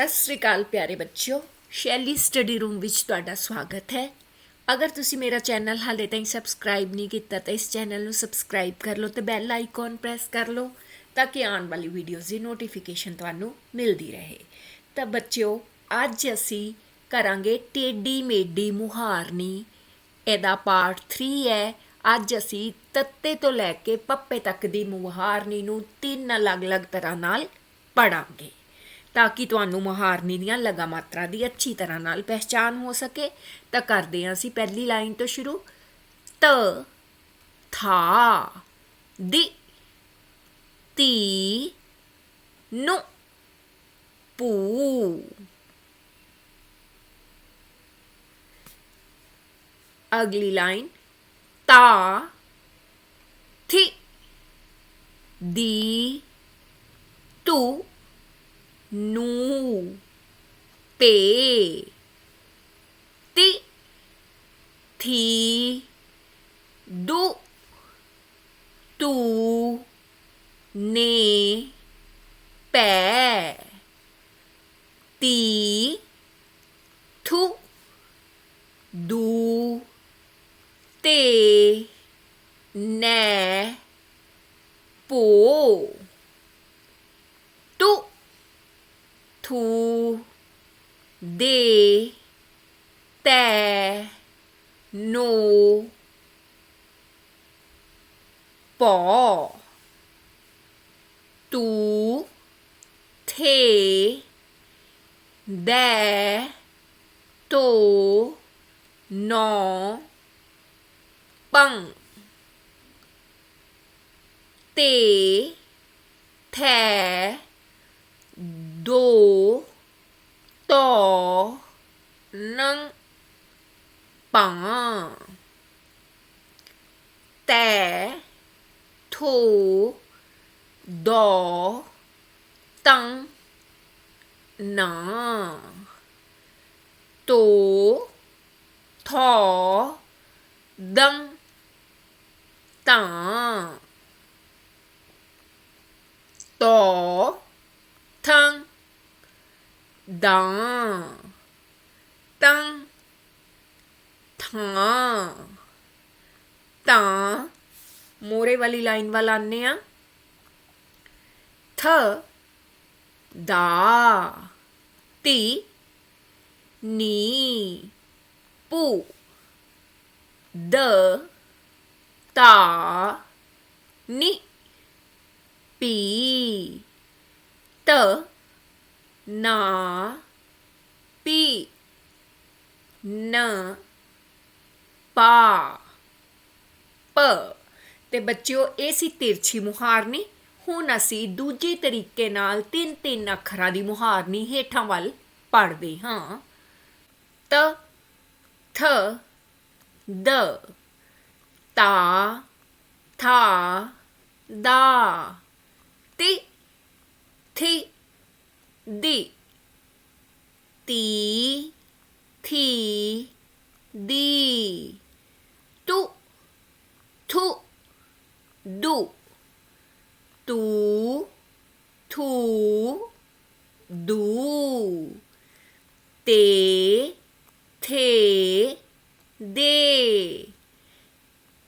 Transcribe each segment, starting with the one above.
ਸਤਿ ਸ੍ਰੀ ਅਕਾਲ ਪਿਆਰੇ ਬੱਚਿਓ। ਸ਼ੈਲੀ ਸਟੱਡੀ ਰੂਮ ਵਿੱਚ ਤੁਹਾਡਾ ਸਵਾਗਤ ਹੈ। ਅਗਰ ਤੁਸੀਂ ਮੇਰਾ ਚੈਨਲ ਹਾਲੇ ਤਾਈਂ ਸਬਸਕ੍ਰਾਈਬ ਨਹੀਂ ਕੀਤਾ ਤਾਂ ਇਸ ਚੈਨਲ ਨੂੰ ਸਬਸਕ੍ਰਾਈਬ ਕਰ ਲਓ ਤੇ ਬੈਲ ਆਈਕਨ ਪ੍ਰੈਸ ਕਰ ਲਓ ਤਾਂ ਕਿ ਆਉਣ ਵਾਲੀ ਵੀਡੀਓਜ਼ ਦੀ ਨੋਟੀਫਿਕੇਸ਼ਨ ਤੁਹਾਨੂੰ ਮਿਲਦੀ ਰਹੇ। ਤਾਂ ਬੱਚਿਓ, ਅੱਜ ਅਸੀਂ ਕਰਾਂਗੇ ਟੇਡੀ ਮੇਡੀ ਮੁਹਾਰਨੀ। ਇਹਦਾ ਪਾਰਟ 3 ਹੈ। ਅੱਜ ਅਸੀਂ ਤੱਤੇ ਤੋਂ ਲੈ ਕੇ ਪੱਪੇ ਤੱਕ ਦੀ ਮੁਹਾਰਨੀ ਨੂੰ ਤਿੰਨ ਅਲੱਗ-ਅਲੱਗ ਤਰ੍ਹਾਂ ਨਾਲ ਪੜਾਂਗੇ ਤਾਂ ਕਿ ਤੁਹਾਨੂੰ ਮੁਹਾਰਨੀ ਦੀਆਂ ਲਗਾ ਮਾਤਰਾ ਦੀ ਅੱਛੀ ਤਰ੍ਹਾਂ ਨਾਲ ਪਹਿਚਾਨ ਹੋ ਸਕੇ। ਤਾਂ ਕਰਦੇ ਹਾਂ ਅਸੀਂ ਪਹਿਲੀ ਲਾਈਨ ਤੋਂ ਸ਼ੁਰੂ। ਤ, ਥਾ, ਦੀ, ਤੀ, ਨੂੰ, ਪੂ। ਅਗਲੀ ਲਾਈਨ। ਤਾ, ਥੀ, ਦੀ ਤੂ เตติทีดุตูเนแปตีทุดูเตแนปูตุทู de te no po tu te de to no bằng te thẻ đồ tổ nâng bằng tẻ thủ đổ tăng nở. Tủ thổ đăng tỏ tổ ਦਾਂ ਤੰ ਥਾਂ ਤਾਂ ਮੋਰੇ ਵਾਲੀ ਲਾਈਨ ਵੱਲ ਆਨੇ ਆ ਥ ਦਾ ਤੀ ਨੀ ਪੂ ਦ ਤਾ ਨੀ ਪੀ ਤ ਨਾ ਪੀ, ਨ, ਪਾ, ਪ। ਤੇ ਬੱਚਿਓ, ਇਹ ਸੀ ਤਿਰਛੀ ਮੁਹਾਰਨੀ। ਹੁਣ ਅਸੀਂ ਦੂਜੇ ਤਰੀਕੇ ਨਾਲ ਤਿੰਨ ਤਿੰਨ ਅੱਖਰਾਂ ਦੀ ਮੁਹਾਰਨੀ ਹੇਠਾਂ ਵੱਲ ਪੜ੍ਹਦੇ ਹਾਂ। ਤ, ਥ, ਦ। ਤਾ, ਥਾ, ਦਾ। ਤੀ ਥੀ d d t d tu tu du tu tu du te te de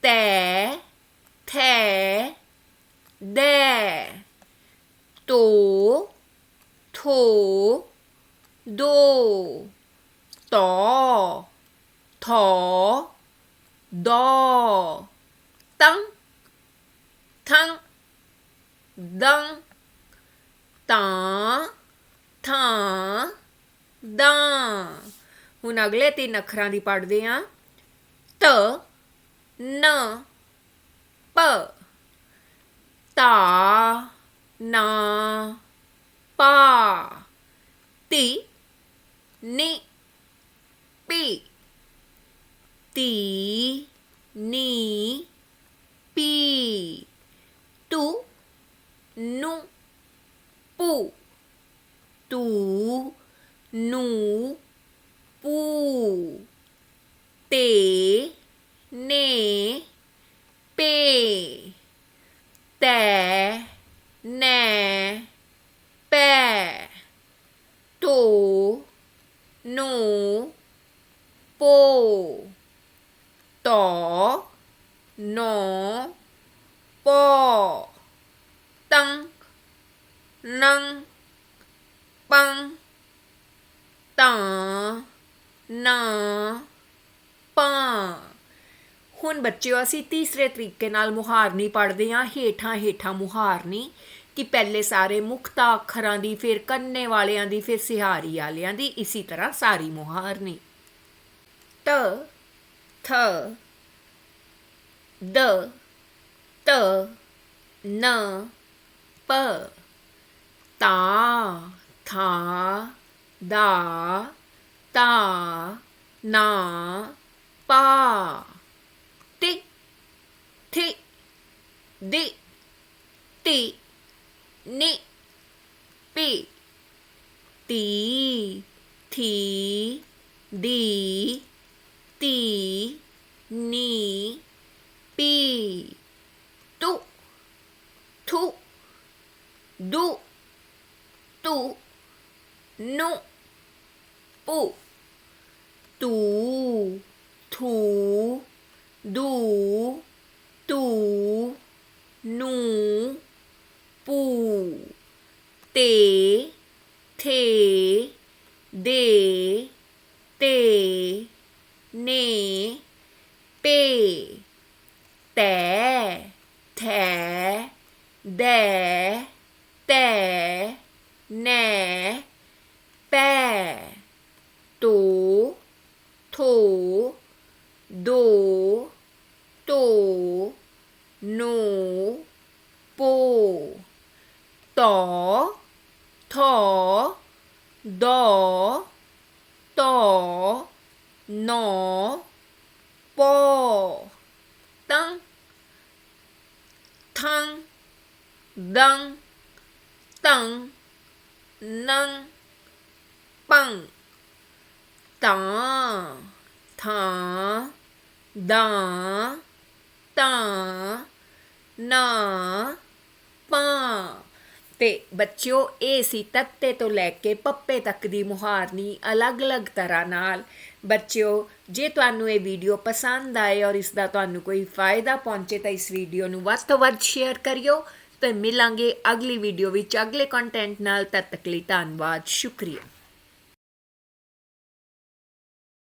te te de tu ਥੋ ਦੋ। ਤੋ। ਥੋ। ਦੋ। ਤੰ। ਥੰ। ਦੰ। ਤਾਂ। ਥਾਂ। ਦਾਂ। ਹੁਣ ਅਗਲੇ ਤਿੰਨ ਅੱਖਰਾਂ ਦੀ ਪੜ੍ਹਦੇ ਆਂ। ਤ। ਨ। ਪ। ਤਾ। ਨਾ। pa. Ti. Ni. Pi. Ti. Ni. Pi. Tu. Nu. Pu. Tu. Nu. Pu. Te. Ne. Pe. Te. ต่หนอปอตัง นัง ปังตานา ਪਾ ਹੁਣ ਬੱਚਿਓ, ਅਸੀਂ ਤੀਸਰੇ ਤਰੀਕੇ ਨਾਲ ਮੁਹਾਰਨੀ ਪੜ੍ਹਦੇ ਹਾਂ, ਹੇਠਾਂ ਹੇਠਾਂ ਮੁਹਾਰਨੀ ਕਿ ਪਹਿਲੇ ਸਾਰੇ ਮੁਖਤਾ ਅੱਖਰਾਂ ਦੀ, ਫਿਰ ਕੰਨੇ ਵਾਲਿਆਂ ਦੀ, ਫਿਰ ਸਿਹਾਰੀ ਵਾਲਿਆਂ ਦੀ, ਇਸੇ ਤਰ੍ਹਾਂ ਸਾਰੀ ਮੁਹਾਰਨੀ। ਤ 特的的呢不打打打打拿把踢踢踢踢踢踢踢踢。ती नी पी तु थु दु तु नु पु तू थू दू तू नू पू ते थे दे ne, be, de, te, de, de. ball，当，tang，当，dang，当，bang，当，tang，当，当，na，bang。ਤੇ ਬੱਚਿਓ, ਇਹ ਸੀ ਤੱਤੇ ਤੋਂ ਲੈ ਕੇ ਪੱਪੇ ਤੱਕ ਦੀ ਮੁਹਾਰਨੀ ਅਲੱਗ-ਅਲੱਗ ਤਰ੍ਹਾਂ ਨਾਲ। ਬੱਚਿਓ, ਜੇ ਤੁਹਾਨੂੰ ਇਹ ਵੀਡੀਓ ਪਸੰਦ ਆਏ ਔਰ ਇਸ ਦਾ ਤੁਹਾਨੂੰ ਕੋਈ ਫਾਇਦਾ ਪਹੁੰਚੇ ਤਾਂ ਇਸ ਵੀਡੀਓ ਨੂੰ ਵੱਧ ਤੋਂ ਵੱਧ ਸ਼ੇਅਰ ਕਰਿਓ। ਤੇ ਮਿਲਾਂਗੇ ਅਗਲੀ ਵੀਡੀਓ ਵਿੱਚ ਅਗਲੇ ਕੰਟੈਂਟ ਨਾਲ। ਤਦ ਤੱਕ ਲਈ ਧੰਨਵਾਦ, ਸ਼ੁਕਰੀਆ।